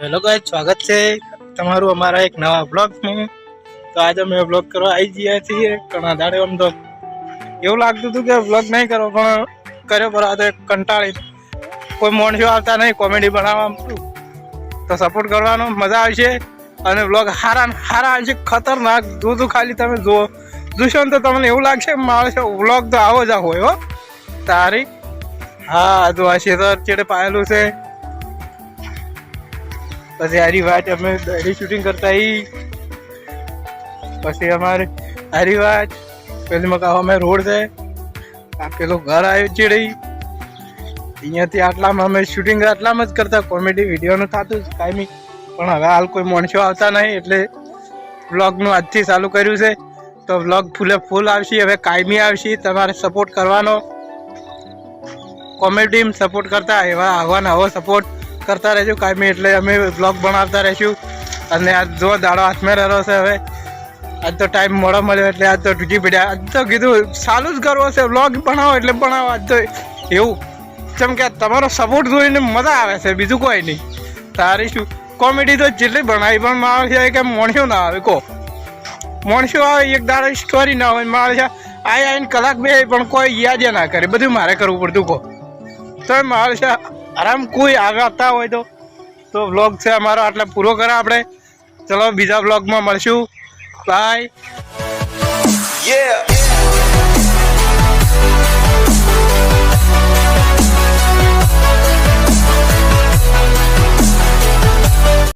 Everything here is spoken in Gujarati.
હેલો ગાય સ્વાગત છે. તમારું અમારા એક નવા બ્લોગમાં તો આજે અમે બ્લોગ કરવા આવી ગયા છીએ, ઘણા દાડે આમ તો એવું લાગતું હતું કે બ્લોગ નહીં કરો, પણ કર્યો પર આજે કંટાળી. કોઈ માણસો આવતા નહીં કોમેડી બનાવવા તો સપોર્ટ કરવાનો મજા આવશે. અને બ્લોગ હારા હારા આવશે, ખતરનાક. જોતું ખાલી તમે જુઓ. જોશો તો તમને એવું લાગશે, માણસો બ્લોગ તો આવો જ હોય હો. તારી. હા તો આ શેતર ચેડે પાયેલું છે. પછી હારી વાત અમે દડી શૂટિંગ કરતા આવી પછી અમારે હારી વાત, પેલી મકા અમે રોડ છે, આ પેલું ઘર આવ્યું છે અહીંયાથી આટલામાં અમે શૂટિંગ આટલામાં જ કરતા કોમેડી વિડીયોનું થતું જ કાયમી પણ હવે હાલ કોઈ માણસો આવતા નહીં, એટલે વ્લોગનું આજથી ચાલુ કર્યું છે. તો વ્લોગ ફૂલે ફૂલ આવશે, હવે કાયમી આવશે, તમારે સપોર્ટ કરવાનો. કોમેડીમાં સપોર્ટ કરતા, એવા આવવાના નવો સપોર્ટ કરતા રહેજો કાયમી એટલે અમે બ્લોગ બનાવતા રહીશું. અને આજ જો દાડો હાથમાં રહ્યો છે હવે. આજ તો ટાઈમ મોડો મળ્યો એટલે આજ તો તૂટી પડ્યા. આજ તો કીધું સારું જ કરવો છે બ્લોગ બનાવો એટલે બનાવો. આજ તો એવું. જેમ કે તમારો સપોર્ટ જોઈને મજા આવે છે, બીજું કોઈ નહીં. તારી શું? કોમેડી તો જેટલી બનાવી પણ મારે છે કે મોણ્યો ના આવે, કહો. મોણસો આવે, એક દાડો સ્ટોરી ના હોય છે આઈ આવીને કલાક બે પણ કોઈ યાદ ના કરે. બધું મારે કરવું પડતું, કહો. તો છે આરામ કોઈ આગળ આવતા હોય તો તો વ્લોગ છે અમારો આટલે પૂરો કરે આપણે. ચલો બીજા વ્લોગમાં મળશું. Bye Yeah.